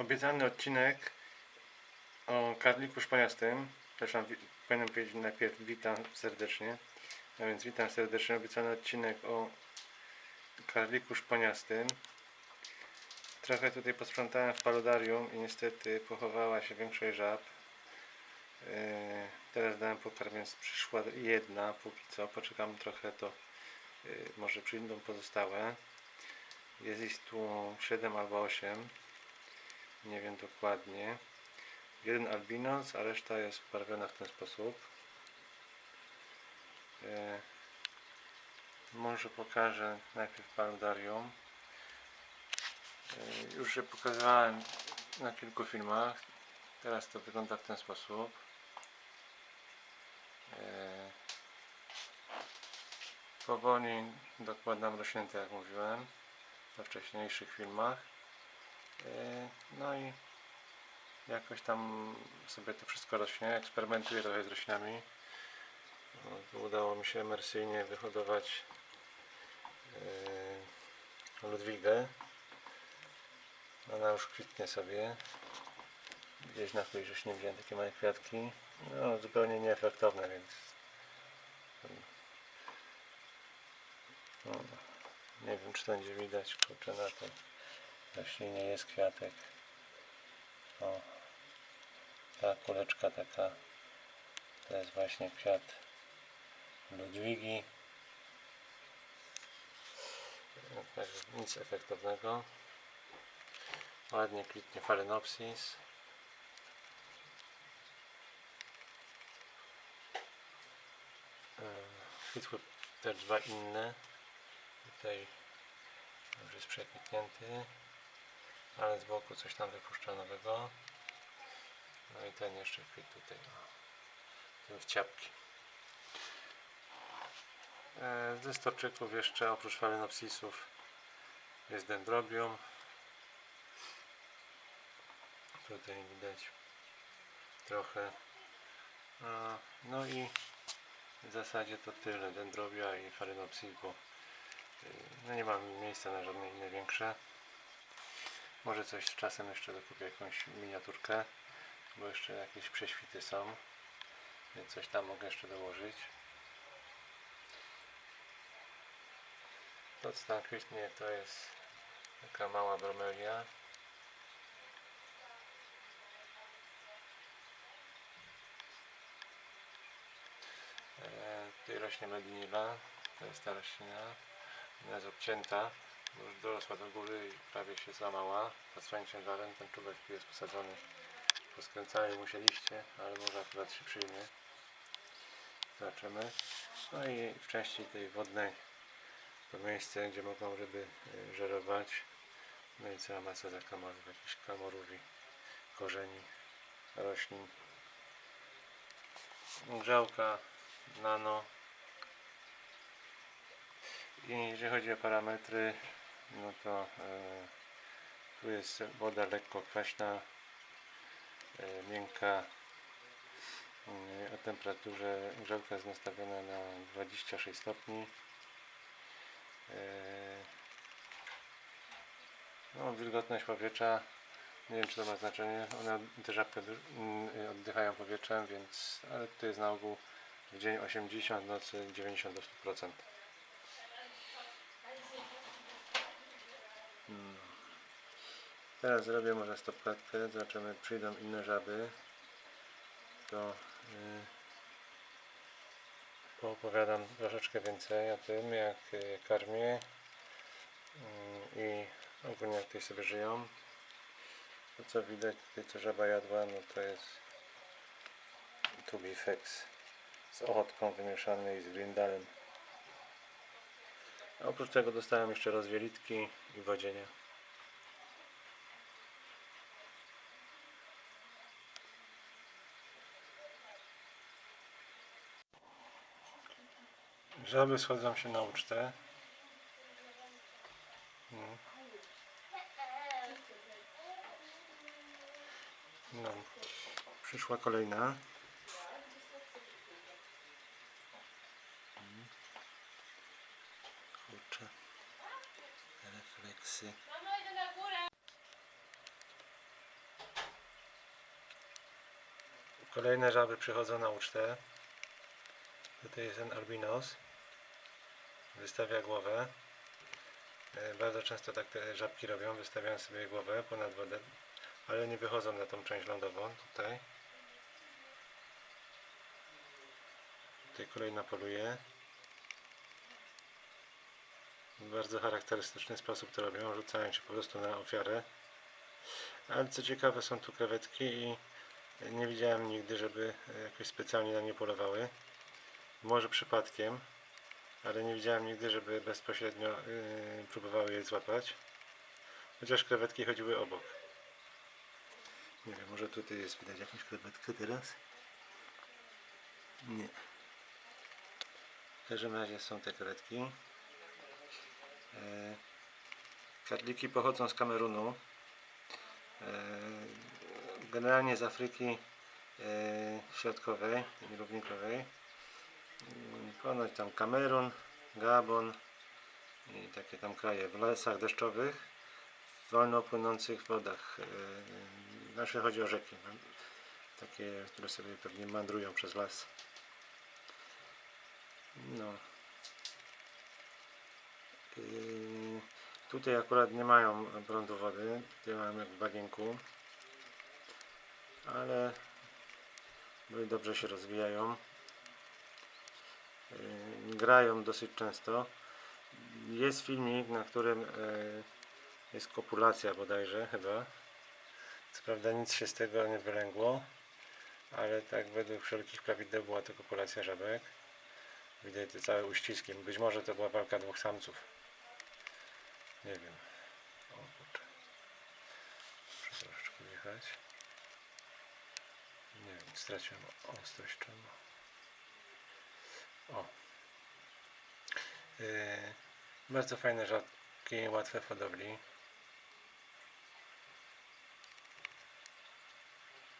obiecany odcinek o karliku szponiastym. Zresztą wi- powinienem powiedzieć najpierw witam serdecznie. A więc witam serdecznie. Obiecany odcinek o karliku szponiastym. Trochę tutaj posprzątałem w paludarium i niestety pochowała się większość żab. Yy, Teraz dałem pokarm, więc przyszła jedna póki co. Poczekam trochę, to yy, może przyjdą pozostałe. Jest ich tu 7 albo 8. Nie wiem dokładnie. Jeden albinos, a reszta jest barwiona w ten sposób. E, może pokażę najpierw paludarium. E, już je pokazywałem na kilku filmach. Teraz to wygląda w ten sposób. E, powoli dokładam rośnięte, jak mówiłem we wcześniejszych filmach. E, No i jakoś tam sobie to wszystko rośnie. Eksperymentuję trochę z roślinami. No, udało mi się emersyjnie wyhodować e, Ludwigę. Ona już kwitnie sobie. Gdzieś na którejś roślinie widziałem takie małe kwiatki. No, zupełnie nieefektowne, więc no, nie wiem czy to będzie widać, kurczę na tej roślinie jest kwiatek. O, ta kuleczka taka to jest właśnie kwiat Ludwigi. No, Także nic efektownego. Ładnie kwitnie Phalaenopsis. E, Kwitły te dwa inne. Tutaj już jest przekwitnięty, ale z boku coś tam wypuszcza nowego. No i ten jeszcze kwit tutaj. Ten w ciapki. E, Ze storczyków jeszcze oprócz Phalaenopsisów jest dendrobium. Tutaj widać trochę. No i w zasadzie to tyle. Dendrobia i Phalaenopsis, bo y, no nie mam miejsca na żadne inne większe. Może coś z czasem jeszcze dokupię jakąś miniaturkę, bo jeszcze jakieś prześwity są, więc coś tam mogę jeszcze dołożyć. To co tam kwitnie to jest taka mała bromelia. E, Tutaj rośnie medinila, to jest ta roślina. Ona jest obcięta, dorosła do góry i prawie się złamała swoim ciężarem. Ten czubek tu jest posadzony. Poskręcali mu się liście, ale może akurat się przyjmie. Zobaczymy. No i w części tej wodnej to miejsce, gdzie mogą ryby y, żerować. No i cała masa zakamarów, jakichś kamorów i korzeni roślin. Grzałka nano. I jeżeli chodzi o parametry, no to e, tu jest woda lekko kwaśna, e, miękka. E, o temperaturze grzałka jest nastawiona na 26 stopni. No, wilgotność powietrza, nie wiem czy to ma znaczenie, one te żabki mm, oddychają powietrzem, więc, ale to jest na ogół w dzień 80, w nocy 90 do 100%. Teraz zrobię może stopklatkę, zobaczymy, przyjdą inne żaby, to yy, poopowiadam troszeczkę więcej o tym, jak y, karmię yy, i ogólnie jak tutaj sobie żyją. To co widać tutaj, co żaba jadła, no to jest tubifex z ochotką wymieszanej z grindalem. A oprócz tego dostałem jeszcze rozwielitki i wodzienia. Żaby schodzą się na ucztę. Mm. No. Przyszła kolejna. Kurczę. Refleksy. Kolejne żaby przychodzą na ucztę. Tutaj jest ten albinos. Wystawia głowę. E, Bardzo często tak te żabki robią, wystawiają sobie głowę ponad wodę, ale nie wychodzą na tą część lądową tutaj. Tutaj kolejna poluje. W bardzo charakterystyczny sposób to robią, rzucając się po prostu na ofiarę. Ale co ciekawe są tu krewetki i nie widziałem nigdy, żeby jakoś specjalnie na nie polowały. Może przypadkiem, ale nie widziałem nigdy, żeby bezpośrednio yy, próbowały je złapać. Chociaż krewetki chodziły obok. Nie wiem, może tutaj jest widać jakąś krewetkę teraz? Nie. W każdym razie są te krewetki. E, Karliki pochodzą z Kamerunu. E, Generalnie z Afryki e, Środkowej i Równikowej. Ponoć tam Kamerun, Gabon i takie tam kraje w lasach deszczowych, w wolno płynących wodach. E, Znaczy chodzi o rzeki, no, takie, które sobie pewnie mandrują przez las. No. Yy, Tutaj akurat nie mają prądu wody, tutaj mamy w bagienku, ale dobrze się rozwijają. Grają dosyć często. Jest filmik, na którym yy, jest kopulacja bodajże chyba. Co prawda nic się z tego nie wylęgło, ale tak według wszelkich prawideł była to kopulacja żabek. Widać te całe uściski. Być może to była walka dwóch samców. Nie wiem. O kurczę. Muszę troszeczkę wjechać. Nie wiem, straciłem ostrość czemu. O. Yy, bardzo fajne żabki, łatwe w hodowli.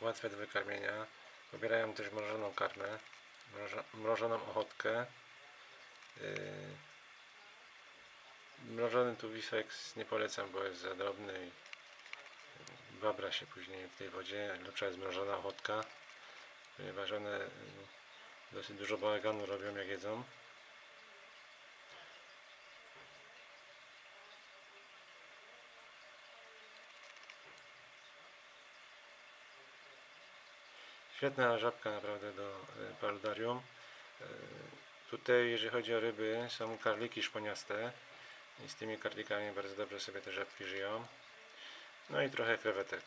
Łatwe do wykarmienia. Pobierają też mrożoną karmę, mrożo- mrożoną ochotkę. Yy, Mrożony tu Wiswex nie polecam, bo jest za drobny i babra się później w tej wodzie. Lepsza jest mrożona ochotka, ponieważ one y, dosyć dużo bałaganu robią jak jedzą. Świetna żabka naprawdę do y, paludarium. Y, Tutaj jeżeli chodzi o ryby są karliki szponiaste i z tymi karlikami bardzo dobrze sobie te żabki żyją. No i trochę krewetek.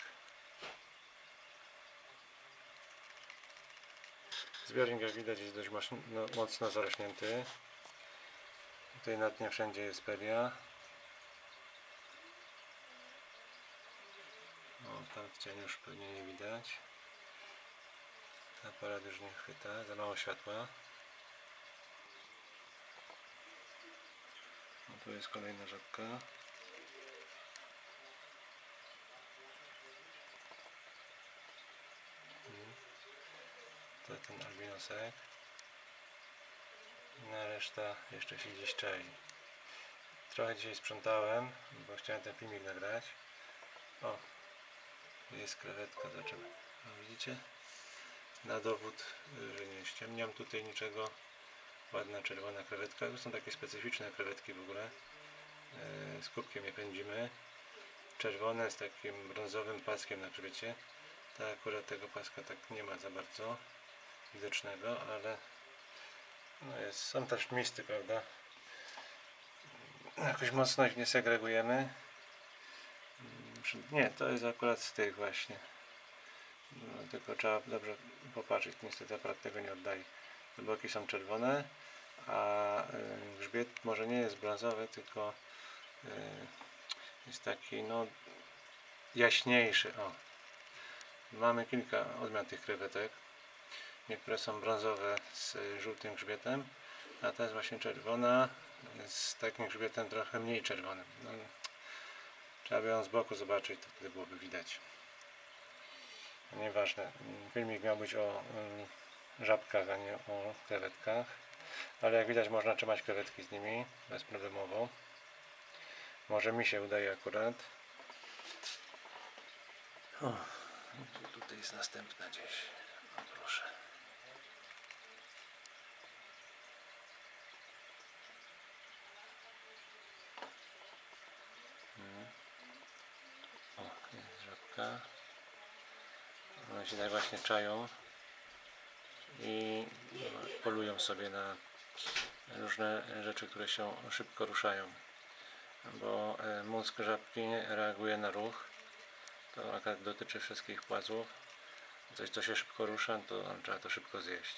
Zbiornik jak widać jest dość no, mocno zarośnięty. Tutaj na dnie wszędzie jest peria. O, tam w cieniu już pewnie nie widać. Aparat już nie chwyta, za mało światła. No tu jest kolejna żabka. To ten albinosek. Na reszta jeszcze się gdzieś czai. Trochę dzisiaj sprzątałem, bo chciałem ten filmik nagrać. O, jest krewetka, zobaczymy. No, widzicie? Na dowód, że nie ściemniam tutaj niczego. Ładna czerwona krewetka. To są takie specyficzne krewetki w ogóle. E, Z kubkiem je pędzimy. Czerwone z takim brązowym paskiem na grzbiecie. Ta akurat tego paska tak nie ma za bardzo widocznego, ale no jest, są też misty, prawda? Jakoś mocno ich nie segregujemy. Mm, Nie, to jest akurat z tych właśnie. No, tylko trzeba dobrze popatrzeć. Niestety aparat tego nie oddaje. Te boki są czerwone, a y, grzbiet może nie jest brązowy, tylko y, jest taki no jaśniejszy. O. Mamy kilka odmian tych krewetek. Niektóre są brązowe z żółtym grzbietem, a ta jest właśnie czerwona z takim grzbietem trochę mniej czerwonym. No, trzeba by ją z boku zobaczyć, to wtedy byłoby widać. Nieważne. Filmik miał być o y, żabkach, a nie o krewetkach. Ale jak widać można trzymać krewetki z nimi bezproblemowo. Może mi się udaje akurat. O, tu- tutaj jest następna gdzieś. O, Proszę. Mm. O, jest żabka. One się tak właśnie czają i polują sobie na różne rzeczy, które się szybko ruszają. Bo e, mózg żabki reaguje na ruch. To akurat dotyczy wszystkich płazów. Coś, co się szybko rusza, to trzeba to szybko zjeść.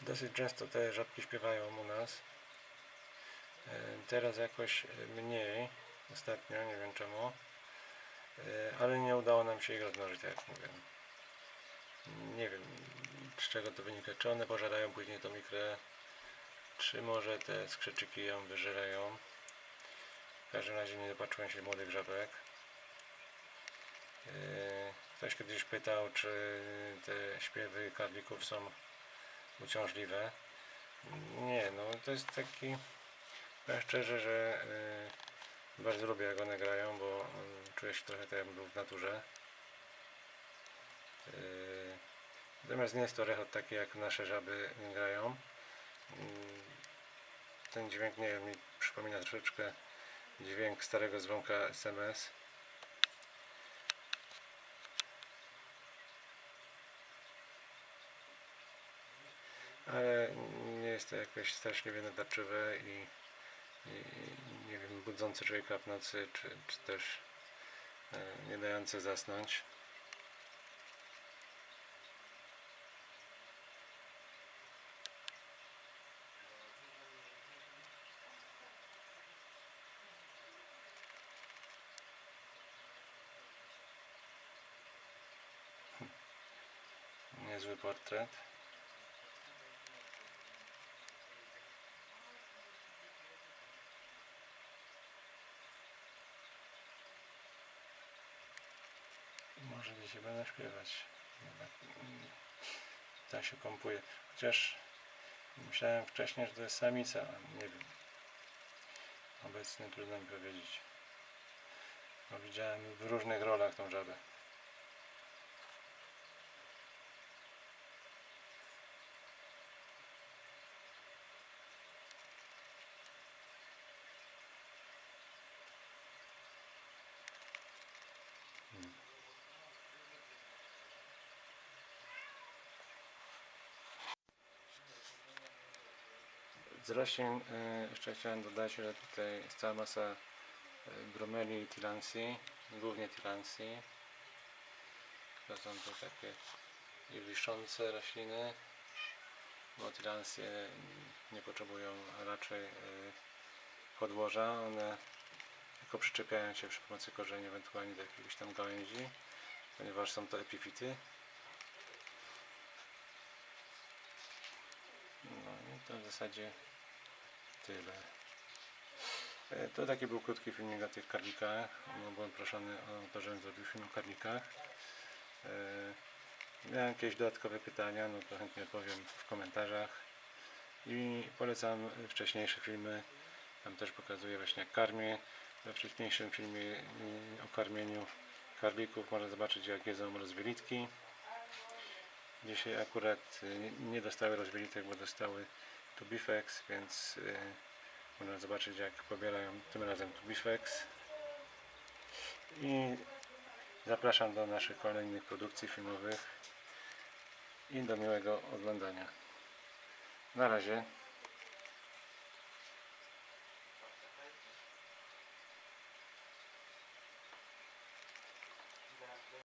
Dosyć często te żabki śpiewają u nas. E, Teraz jakoś e, mniej, ostatnio, nie wiem czemu, E, ale nie udało nam się ich rozmnożyć, tak jak mówię. Nie wiem z czego to wynika, czy one pożerają później tą mikrę, czy może te skrzyczyki ją wyżerają. W każdym razie nie dopatrzyłem się młodych żabek. Ktoś kiedyś pytał, czy te śpiewy karlików są uciążliwe. Nie, no to jest taki. Powiem szczerze, że y, bardzo lubię jak one grają, bo y, czuję się trochę tak jakbym był w naturze. Y, natomiast nie jest to rechot taki jak nasze żaby grają. Y, ten dźwięk nie wiem, mi przypomina troszeczkę dźwięk starego dzwonka SMS. Ale nie jest to jakoś straszliwie natarczywe i, i nie wiem, budzące człowieka w nocy, czy, czy też e, nie dające zasnąć. Niezły portret. Może dzisiaj będę śpiewać. Tak się pompuje. Chociaż myślałem wcześniej, że to jest samica. ale Nie wiem. Obecnie trudno mi powiedzieć. Bo widziałem w różnych rolach tą żabę. Z roślin y, jeszcze chciałem dodać, że tutaj jest cała masa y, bromeli i tilansji, głównie tilansji. To są to takie i wiszące rośliny, bo tilansje nie potrzebują raczej y, podłoża, one tylko przyczepiają się przy pomocy korzeni ewentualnie do jakichś tam gałęzi, ponieważ są to epifity. No i to w zasadzie tyle. E, To taki był krótki filmik o tych karlikach. No, byłem proszony o to, żebym zrobił film o karlikach. E, Miałem jakieś dodatkowe pytania, no to chętnie powiem w komentarzach. I polecam wcześniejsze filmy. Tam też pokazuję właśnie jak karmię. We wcześniejszym filmie y, o karmieniu karlików można zobaczyć jak jedzą rozwielitki. Dzisiaj akurat y, nie dostały rozwielitek, bo dostały Tubifex, więc y, można zobaczyć jak pobierają tym razem Tubifex. I zapraszam do naszych kolejnych produkcji filmowych i do miłego oglądania. Na razie.